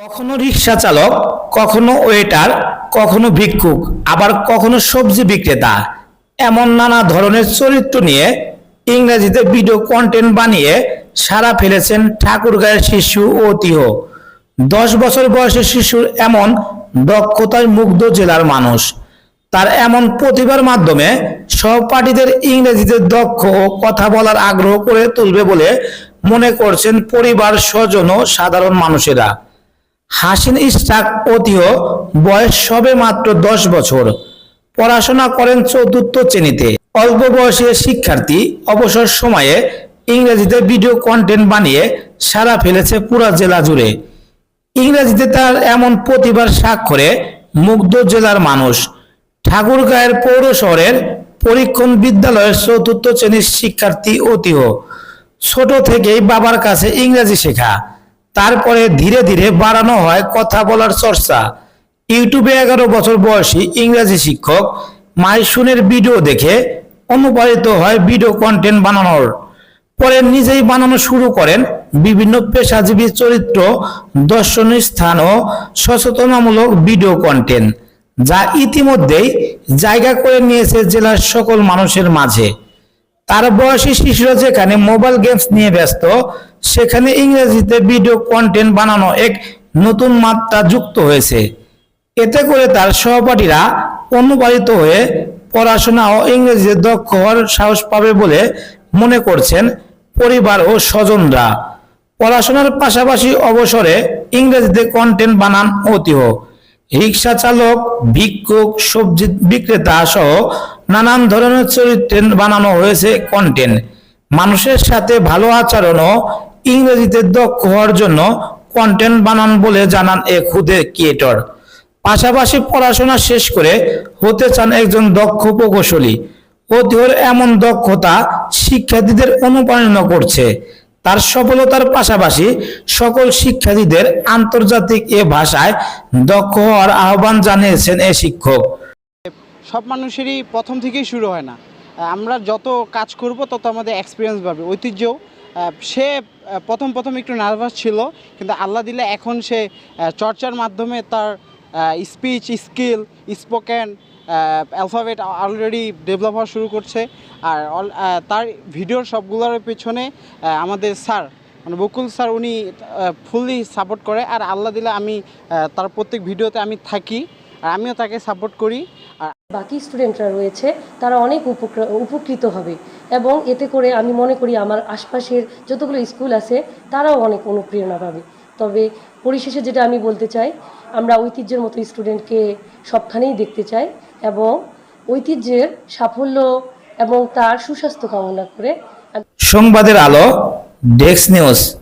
কখনো রিক্সা চালক, কখনো ওয়েটার কখনো ভিক্ষুক, আবার কখনো সবজি বিক্রেতা এমন নানা ধরনের চরিত্র নিয়ে ইংরেজিতে ভিডিও কন্টেন্ট বানিয়ে সারা ফেলেছেন ঠাকুরগাঁয়ের শিশু ও তিহ দশ বছর বয়সের শিশুর এমন দক্ষতায় মুগ্ধ জেলার মানুষ। তার এমন প্রতিভার মাধ্যমে সহপাঠীদের ইংরেজিতে দক্ষ ও কথা বলার আগ্রহ করে তুলবে বলে মনে করছেন পরিবার স্বজন ও সাধারণ মানুষেরা। হাসিন ইস্টাক অতিও বয়স সবে মাত্র দশ বছর। পড়াশোনা করেন চতুর্থ শ্রেণীতে। অল্প বয়সী শিক্ষার্থী। অবসর সময়ে ইংরেজিতে ভিডিও কন্টেন্ট বানিয়ে সারা ফেলেছে পুরা জেলা জুড়ে। ইংরেজিতে তার এমন প্রতিভার স্বাক্ষরে মুগ্ধ জেলার মানুষ। ঠাকুরগাঁয়ের পৌর শহরের পরীক্ষণ বিদ্যালয়ের চতুর্থ শ্রেণির শিক্ষার্থী অতিহ ছোট থেকেই বাবার কাছে ইংরেজি শেখা। তারপরে ধীরে ধীরে বাড়ানো হয় কথা বলার চর্চা। ইউটিউবে এগারো বছর বয়সী ইংরেজি শিক্ষক মাইসুনের ভিডিও দেখে অনুপ্রাণিত হয় ভিডিও কন্টেন্ট বানানোর। পরে নিজেই বানানো শুরু করেন বিভিন্ন পেশাজীবী চরিত্র, দর্শনীয় স্থান ও সচেতনামূলক ভিডিও কন্টেন্ট, যা ইতিমধ্যেই জায়গা করে নিয়েছে জেলার সকল মানুষের মাঝে। তার বয়সী শিশুরা যেখানে মোবাইল গেমস নিয়ে ব্যস্ত, সেখানে ইংরেজিতে ভিডিও কন্টেন্ট বানানো এক নতুন মাত্রা যুক্ত হয়েছে। এতে করে তার সহপাঠীরা অনুপ্রাণিত হয়ে পড়াশোনা ও ইংরেজিতে দক্ষ হওয়ার সাহস পাবে বলে মনে করছেন পরিবার ও স্বজনরা। পড়াশোনার পাশাপাশি অবসরে ইংরেজিতে কন্টেন্ট বানান অতিহ। রিক্সা চালক, ভিক্ষুক, সবজি বিক্রেতা সহ নানান ধরনের চরিত্রে বানানো হয়েছে কন্টেন্ট মানুষের সাথে ভালো আচরণ ও ইংরেজিতে দক্ষ হওয়ার জন্য কন্টেন্ট বানান বলে জানান এ খুদে ক্রিয়েটর পাশাপাশি পড়াশোনা শেষ করে হতে চান একজন দক্ষ প্রকৌশলী। অতিহর এমন দক্ষতা শিক্ষার্থীদের অনুপ্রাণিত করছে। তার সফলতার পাশাপাশি সকল শিক্ষার্থীদের আন্তর্জাতিক এ ভাষায় দক্ষ হওয়ার আহ্বান জানিয়েছেন এ শিক্ষক। সব মানুষেরই প্রথম থেকেই শুরু হয় না। আমরা যত কাজ করব, তত আমাদের এক্সপিরিয়েন্স বাড়বে। ঐতিহ্য সে প্রথম প্রথম একটু নার্ভাস ছিল, কিন্তু আল্লাহ দিলে এখন সে চর্চার মাধ্যমে তার speech skill spoken alphabet already develop হওয়া শুরু করছে। আর তার ভিডিওর সবগুলোর পেছনে আমাদের স্যার মানে বকুল স্যার উনি ফুললি সাপোর্ট করে। আর আল্লাহ দিলে আমি তার প্রত্যেক ভিডিওতে আমি থাকি। আর আমিও তাকে সাপোর্ট করি। আর বাকি স্টুডেন্টরা রয়েছে, তারা অনেক উপকৃ- উপকৃত হবে। এবং এতে করে আমি মনে করি আমার আশপাশের যতগুলো স্কুল আছে, তারাও অনেক অনুপ্রেরণা পাবে। তবে পরিশেষে যেটা আমি বলতে চাই, আমরা ঐতিহ্যের মতো স্টুডেন্টকে সবখানেই দেখতে চাই এবং ঐতিহ্যের সাফল্য এবং তার সুস্বাস্থ্য কামনা করে। সংবাদের আলো ডেস্ক নিউজ